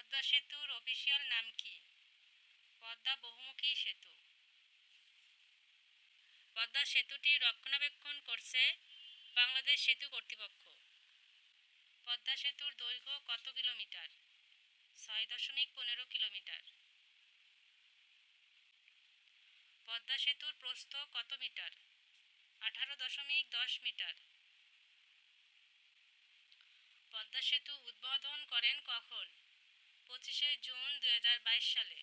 পদ্মা সেতুর অফিসিয়াল নাম কি? পদ্মা বহুমুখী সেতু। পদ্মা সেতুটি রক্ষণাবেক্ষণ করছে বাংলাদেশ সেতু কর্তৃপক্ষ। পদ্মা সেতুর দৈর্ঘ্য কত কিলোমিটার? ছয় দশমিক পনেরো কিলোমিটার। পদ্মা সেতুর প্রস্থ কত মিটার? আঠারো দশমিক দশ মিটার। পদ্মা সেতু উদ্বোধন করেন কখন? পঁচিশে জুন দু হাজার বাইশ সালে।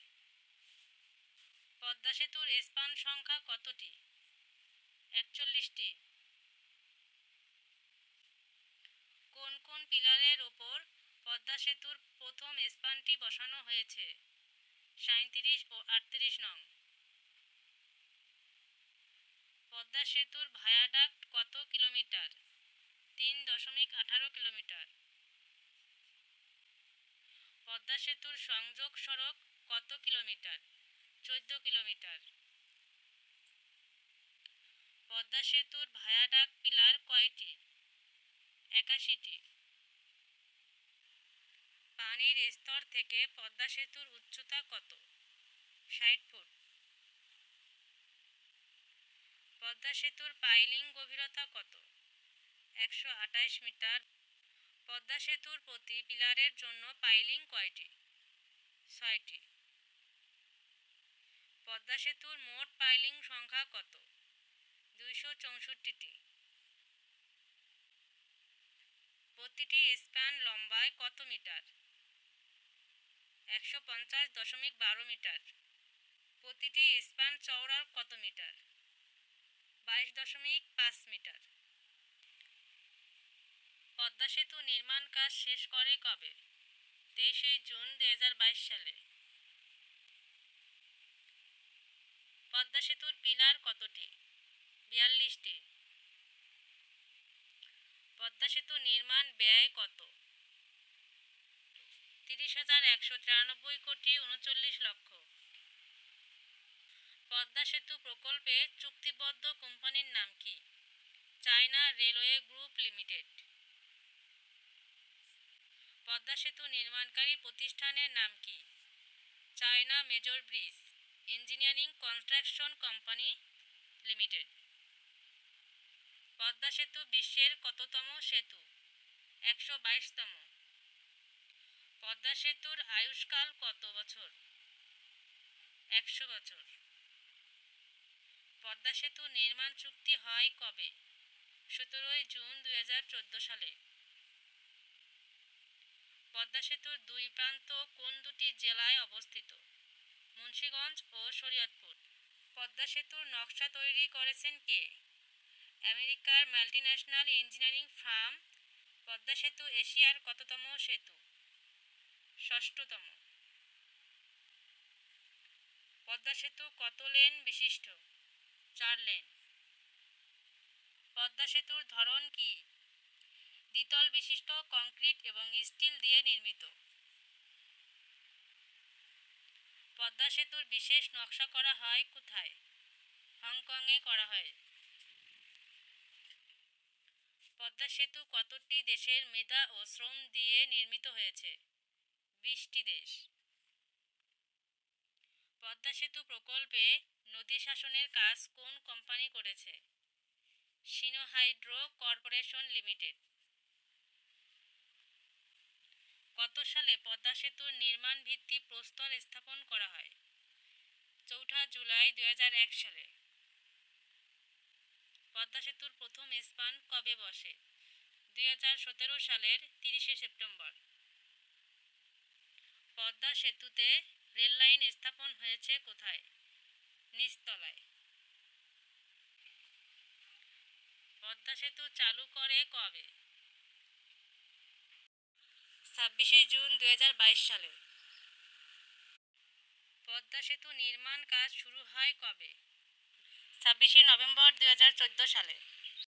পদ্মা সেতুর স্পান সংখ্যা কতটি? একচল্লিশটি। কোন কোন পিলারের ওপর পদ্মা সেতুর প্রথম স্পানটি বসানো হয়েছে? সাঁত্রিশ ও আটত্রিশ নং। পদ্মা সেতুর ভায়াডাক্ট কত কিলোমিটার? তিন দশমিক আঠারো কিলোমিটার। পদ্মা সেতুর সংযোগ সড়ক কত কিলোমিটার? চোদ্দ কিলোমিটার। পদ্মা সেতুর ভায়াডাক পিলার কয়টি? একাশিটি। পানির স্তর থেকে পদ্মা সেতুর উচ্চতা কত? ষাট ফুট। পদ্মা সেতুর পাইলিং গভীরতা কত? একশো আঠাশ মিটার। পদ্মা সেতুর প্রতি পিলারের জন্য পাইলিং কয়টি? ছয়টি। পদ্মা সেতুর মোট পাইলিং সংখ্যা কত? দুইশো চৌষট্টিটি। প্রতিটি স্প্যান লম্বায় কত মিটার? একশো পঞ্চাশ দশমিক বারো মিটার। প্রতিটি স্প্যান চওড়ার কত মিটার? বাইশ দশমিক পাঁচ মিটার। পদ্মা সেতু নির্মাণ কাজ শেষ করে কবে? তেইশে জুন দু হাজার বাইশ সালে। পদ্মা সেতুর পিলার কতটি? বিয়াল্লিশটি। পদ্মা সেতু নির্মাণ ব্যয় কত? তিরিশ হাজার একশো তিরানব্বই কোটি উনচল্লিশ লক্ষ। পদ্মা সেতু প্রকল্পে চুক্তিবদ্ধ কোম্পানির নাম কি? China railway group limited. Padma সেতু নির্মাণকারী প্রতিষ্ঠানের নাম কি? China major bridge engineering construction company limited. Padma সেতু বিশ্বের কততম সেতু? একশো বাইশতম। পদ্মা সেতুর আয়ুষ্কাল কত বছর? একশো বছর। পদ্মা সেতু নির্মাণ চুক্তি হয় কবে? সতেরোই জুন দুই হাজার চোদ্দ সালে। পদ্মা সেতুর দুই প্রান্ত কোন দুটি জেলায় অবস্থিত? মুন্সিগঞ্জ ও শরীয়তপুর। পদ্মা সেতুর নকশা তৈরি করেছেন কে? আমেরিকার মাল্টিন্যাশনাল ইঞ্জিনিয়ারিং ফার্ম, পদ্মা সেতু এশিয়ার কততম সেতু? ষষ্ঠতম। পদ্মা সেতু কত লেন বিশিষ্ট? চার লেন। পদ্মা সেতুর ধরন কি? দ্বিতল বিশিষ্ট কংক্রিট এবং স্টিল দিয়ে নির্মিত। পদ্মা সেতুর বিশেষ নকশা করা হয় কোথায়? হংকংয়ে করা হয়। পদ্মা সেতু কতটি দেশের মেধা ও শ্রম দিয়ে নির্মিত হয়েছে? বিশটি দেশ। পদ্মা সেতু প্রকল্পে নদী শাসনের কাজ কোন কোম্পানি করেছে? Sinohydro corporation limited. কত সালে পদ্মা সেতুর নির্মাণ ভিত্তি প্রস্তর স্থাপন করা হয়? চৌঠা জুলাই দুই সালে। পদ্মা সেতুর প্রথম স্পান কবে বসে? দুই সালের তিরিশে সেপ্টেম্বর। পদ্মা সেতুতে রেল লাইন স্থাপন হয়েছে কোথায়? নিচতলায়। পদ্মা সেতু চালু করে কবে? ছাব্বিশে জুন দুই হাজার বাইশ সালে। পদ্মা সেতু নির্মাণ কাজ শুরু হয় কবে? ছাব্বিশে নভেম্বর দুই হাজার চোদ্দ সালে।